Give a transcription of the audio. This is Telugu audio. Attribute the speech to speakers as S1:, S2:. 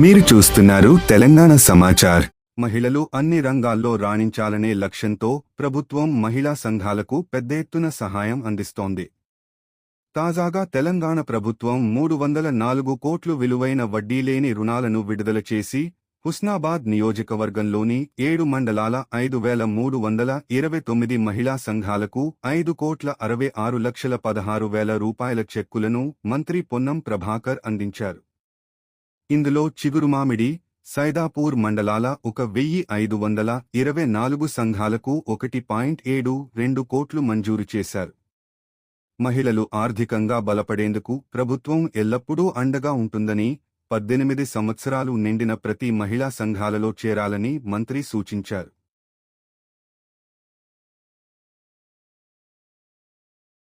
S1: మీరు చూస్తున్నారు తెలంగాణ సమాచార్. మహిళలు అన్ని రంగాల్లో రాణించాలనే లక్ష్యంతో ప్రభుత్వం మహిళా సంఘాలకు పెద్ద ఎత్తున సహాయం అందిస్తోంది. తాజాగా తెలంగాణ ప్రభుత్వం మూడు వందల నాలుగు కోట్లు విలువైన వడ్డీలేని రుణాలను విడుదల చేసి హుస్నాబాద్ నియోజకవర్గంలోని ఏడు మండలాల ఐదు వేల మూడు వందల ఇరవై తొమ్మిది మహిళా సంఘాలకు ఐదు కోట్ల అరవై ఆరు లక్షల పదహారు వేల రూపాయల చెక్కులను మంత్రి పొన్నం ప్రభాకర్ అందించారు. ఇందులో చిగురుమామిడి సైదాపూర్ మండలాల ఒక వెయ్యి ఐదు వందల ఇరవై నాలుగు సంఘాలకు ఒకటి పాయింట్ ఏడు రెండు కోట్లు మంజూరు చేశారు. మహిళలు ఆర్థికంగా బలపడేందుకు ప్రభుత్వం ఎల్లప్పుడూ అండగా ఉంటుందని పద్దెనిమిది సంవత్సరాలు నిండిన ప్రతి మహిళా సంఘాలలో చేరాలని మంత్రి సూచించారు.